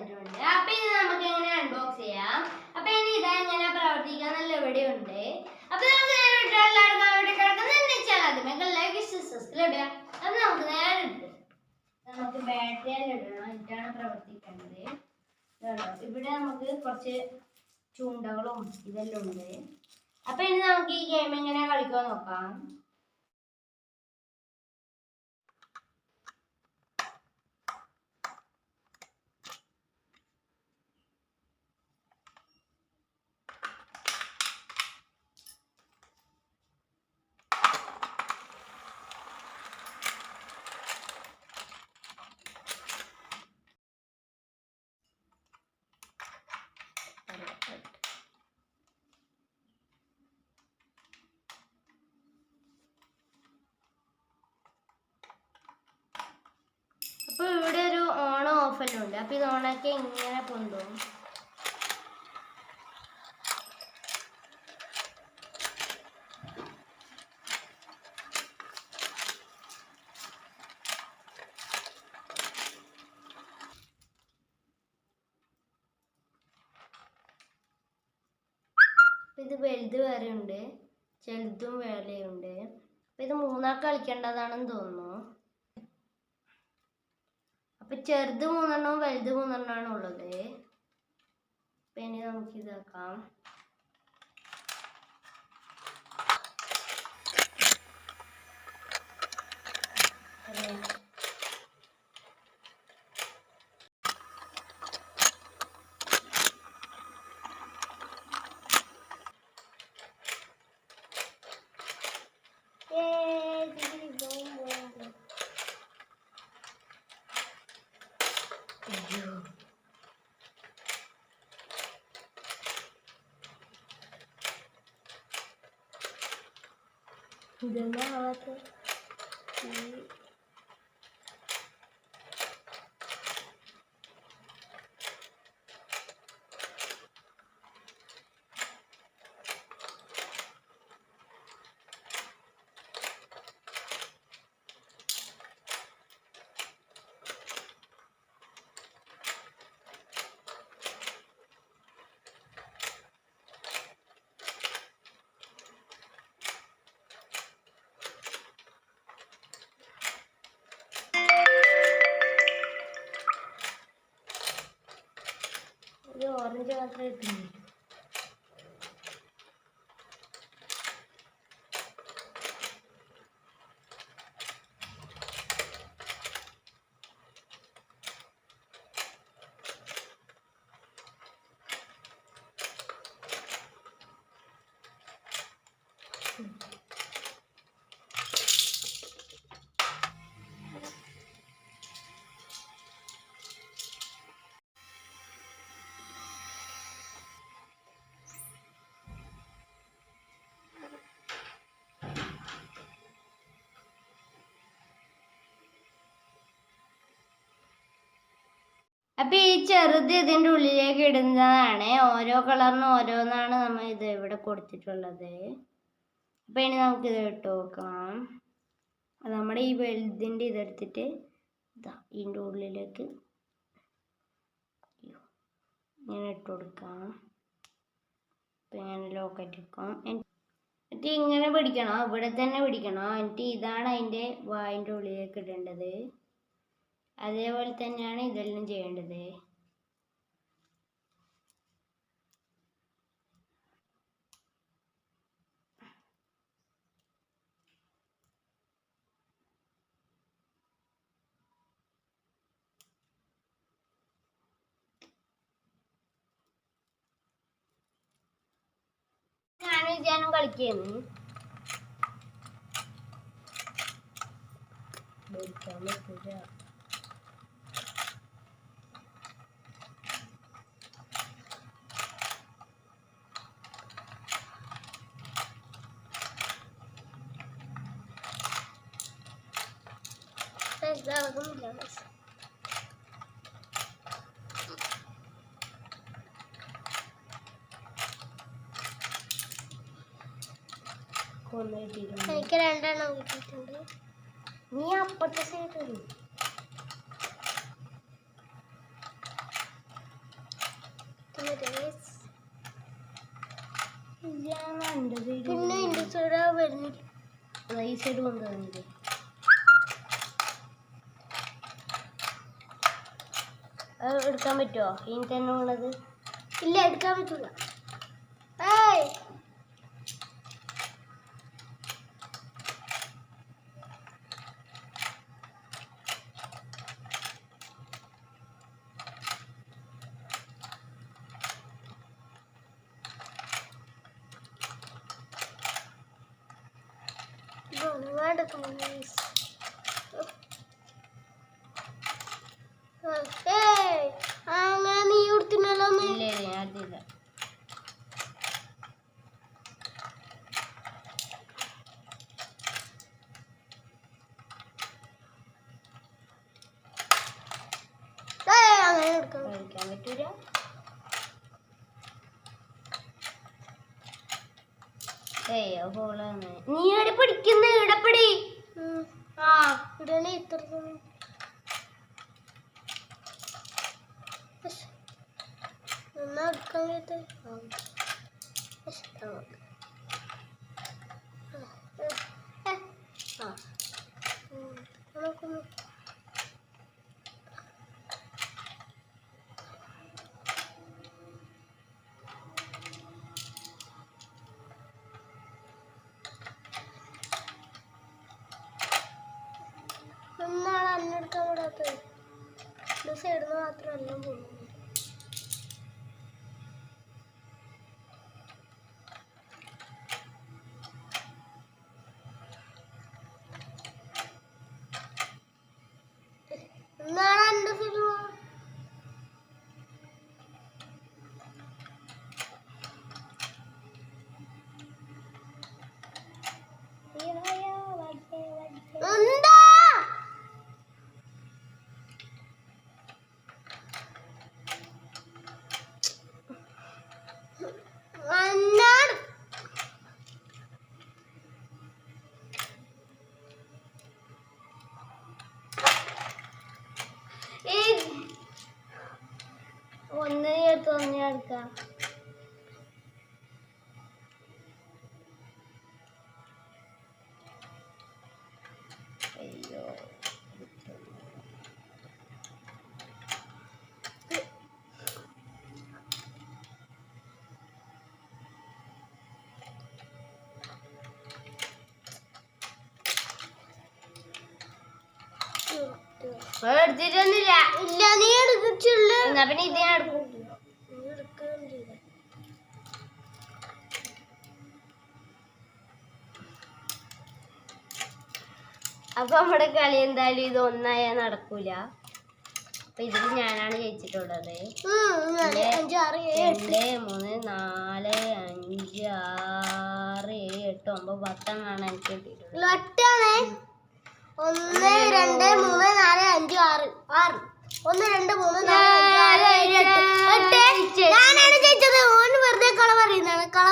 വന്നിട്ടുണ്ട് അപ്പൊ ഇത് നമുക്ക് എങ്ങനെ അൺബോക്സ് ചെയ്യാം. അപ്പൊ ഇനി ഇതാ പ്രവർത്തിക്കാൻ നല്ല ഇവിടെ ഉണ്ട് അപ്പൊ നമുക്ക് സബ്സ്ക്രൈബ് അത് നമുക്ക് നേരെ നമുക്ക് ബാറ്ററി ഇടണം. എന്നിട്ടാണ് പ്രവർത്തിക്കേണ്ടത്? ഇവിടെ നമുക്ക് കുറച്ച് ചൂണ്ടകളും ഇതെല്ലാം ഉണ്ട്. അപ്പൊ ഇനി നമുക്ക് ഈ ഗെയിം എങ്ങനെ കളിക്കാൻ നോക്കാം അപ്പൊ ഇവിടെ ഒരു ഓൺ ഓഫ് എല്ലാം ഉണ്ട് അപ്പം ഇത് ഓണാക്കി ഇങ്ങനെ കൊണ്ടുപോകും ഇത് വലുത് വേറെ ഉണ്ട് ചെറുതും വേറെയുണ്ട്. അപ്പം ഇത് മൂന്നാൾക്ക് കളിക്കേണ്ടതാണെന്ന് തോന്നുന്നു. അപ്പൊ ചെറുത് മൂന്നെണ്ണവും വലുത് മൂന്നെണ്ണമാണ് ഉള്ളത് അപ്പൊ ഇനി നമുക്ക് ഇതാക്കാം അതെ. Me Deu é uma lata. E Ah, അപ്പൊ ഈ ചെറുത് ഇതിന്റെ ഉള്ളിലേക്ക് ഇടുന്നതാണ്. ഓരോ കളറിനും ഓരോന്നാണ് നമ്മൾ ഇത് ഇവിടെ കൊടുത്തിട്ടുള്ളത്. അപ്പൊ ഇനി നമുക്ക് ഇത് ഇട്ട് നോക്കാം. നമ്മുടെ ഈ വലുതിന്റെ ഇതെടുത്തിട്ട് ഇതാ ഇതിന്റെ ഉള്ളിലേക്ക്. ഇങ്ങനെ ഇട്ട് കൊടുക്കാം. അപ്പൊ ഇങ്ങനെ ലോക്കറ്റ് വെക്കാം എന്നിട്ട് ഇങ്ങനെ പിടിക്കണം? ഇവിടെ തന്നെ പിടിക്കണം? എന്നിട്ട് ഇതാണ് അതിന്റെ വായിന്റെ ഉള്ളിലേക്ക് ഇടേണ്ടത്. അതേപോലെ തന്നെയാണ് ഇതെല്ലാം ചെയ്യേണ്ടത്. ഞാനും കളിക്കുന്നു എടുക്കാൻ പറ്റില്ല ഇതാകുന്നില്ല എനിക്ക് രണ്ടെണ്ണം കിട്ടിയിട്ടുണ്ട്. നീ അപ്പുറത്തെ സൈഡ് പിന്നെ ഇൻഡസ് വരുന്നില്ല. ഈ സൈഡ് കൊണ്ടുവന്നില്ലേ എടുക്കാൻ പറ്റുമോ ഇനി തന്നെ ഉള്ളത്. ഇല്ല എടുക്കാൻ പറ്റില്ല ഏയ്. അങ്ങനെ നീ കൊടുത്തിനല്ലോ അങ്ങനെ പറ്റൂല. ഹോളാണ് നീ എവിടെ പഠിക്കുന്ന? ഇടപെടി പടി ആ ഇടനെ ഇത്ര എന്നാ ആ നോക്കുന്നു ഒന്നാളെ അന്നെടുക്കാൻ കൂടാത്തത് ഇത് സൈഡിൽ നിന്ന് മാത്രമല്ല പോകുന്നത് ചേർത്ത് എടുക്കാം. അയ്യോ. എടുത്തിട്ടൊന്നുമില്ല. ഇല്ല നീ എടുത്തിട്ടുള്ള. എന്നാ പിന്നെ ഇത് ഞാൻ എടുക്കും. അപ്പൊ നമ്മുടെ കളി എന്തായാലും ഇത് ഒന്നായ നടക്കൂല. അപ്പൊ ഇതിൽ ഞാനാണ് ജയിച്ചിട്ടുള്ളത്. രണ്ട് മൂന്ന് നാല് അഞ്ച് ആറ് ഏഴ് എട്ട് ഒമ്പത് പത്തെണ്ണാണ് എനിക്ക് കിട്ടിയിട്ടുള്ളത്. ഒന്ന് രണ്ട് മൂന്ന് നാല് അഞ്ച് ആറ് ആറ്. ഒന്ന് രണ്ട് മൂന്ന് നാല് അഞ്ച് ആറ് ഏഴ് എട്ട്. ഞാനാണ് ജയിച്ചത്. ഓൻ വെറുതെ കള പറയുന്നതാണ്. കള